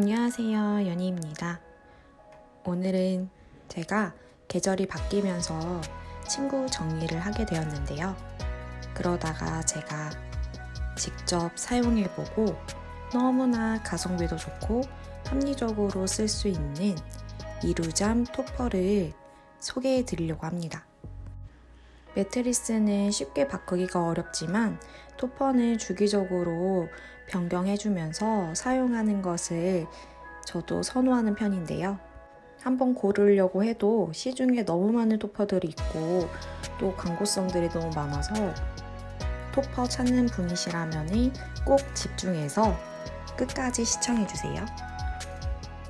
안녕하세요. 연희입니다. 오늘은 제가 계절이 바뀌면서 친구 정리를 하게 되었는데요. 그러다가 제가 직접 사용해보고 너무나 가성비도 좋고 합리적으로 쓸 수 있는 이루잠 토퍼를 소개해 드리려고 합니다. 매트리스는 쉽게 바꾸기가 어렵지만 토퍼는 주기적으로 변경해주면서 사용하는 것을 저도 선호하는 편인데요. 한번 고르려고 해도 시중에 너무 많은 토퍼들이 있고 또 광고성들이 너무 많아서 토퍼 찾는 분이시라면 꼭 집중해서 끝까지 시청해주세요.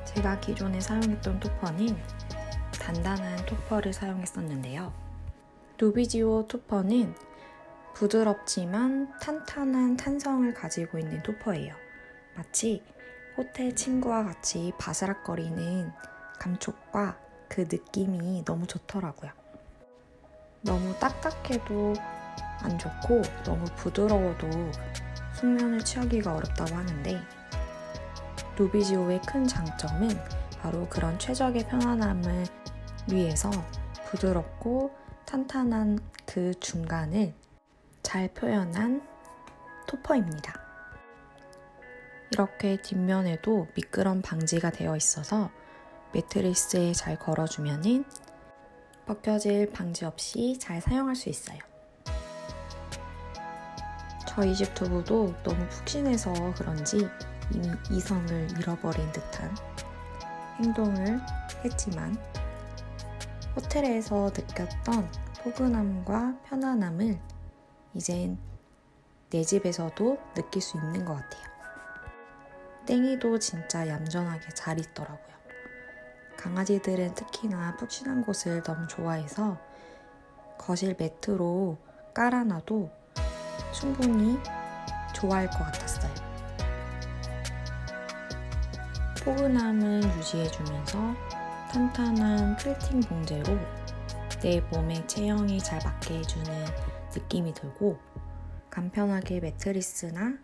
제가 기존에 사용했던 토퍼는 단단한 토퍼를 사용했었는데요. 루비지오 토퍼는 부드럽지만 탄탄한 탄성을 가지고 있는 토퍼예요. 마치 호텔 친구와 같이 바스락거리는 감촉과 그 느낌이 너무 좋더라고요. 너무 딱딱해도 안 좋고 너무 부드러워도 숙면을 취하기가 어렵다고 하는데 루비지오의 큰 장점은 바로 그런 최적의 편안함을 위해서 부드럽고 탄탄한 그 중간을 잘 표현한 토퍼입니다. 이렇게 뒷면에도 미끄럼 방지가 되어 있어서 매트리스에 잘 걸어주면은 벗겨질 방지 없이 잘 사용할 수 있어요. 저희 집 두부도 너무 푹신해서 그런지 이미 이성을 잃어버린 듯한 행동을 했지만 호텔에서 느꼈던 포근함과 편안함을 이젠 내 집에서도 느낄 수 있는 것 같아요. 땡이도 진짜 얌전하게 잘 있더라고요. 강아지들은 특히나 푹신한 곳을 너무 좋아해서 거실 매트로 깔아놔도 충분히 좋아할 것 같았어요. 포근함을 유지해주면서 탄탄한 필팅 봉제로 내 몸의 체형이 잘 맞게 해주는 느낌이 들고 간편하게 매트리스나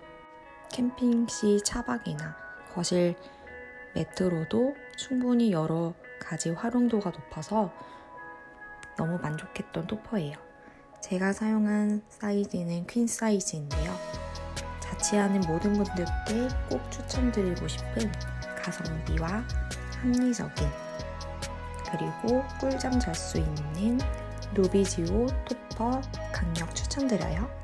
캠핑 시 차박이나 거실 매트로도 충분히 여러 가지 활용도가 높아서 너무 만족했던 토퍼예요. 제가 사용한 사이즈는 퀸 사이즈인데요. 자취하는 모든 분들께 꼭 추천드리고 싶은 가성비와 합리적인 그리고 꿀잠 잘 수 있는 루비지오 토퍼 강력 추천드려요.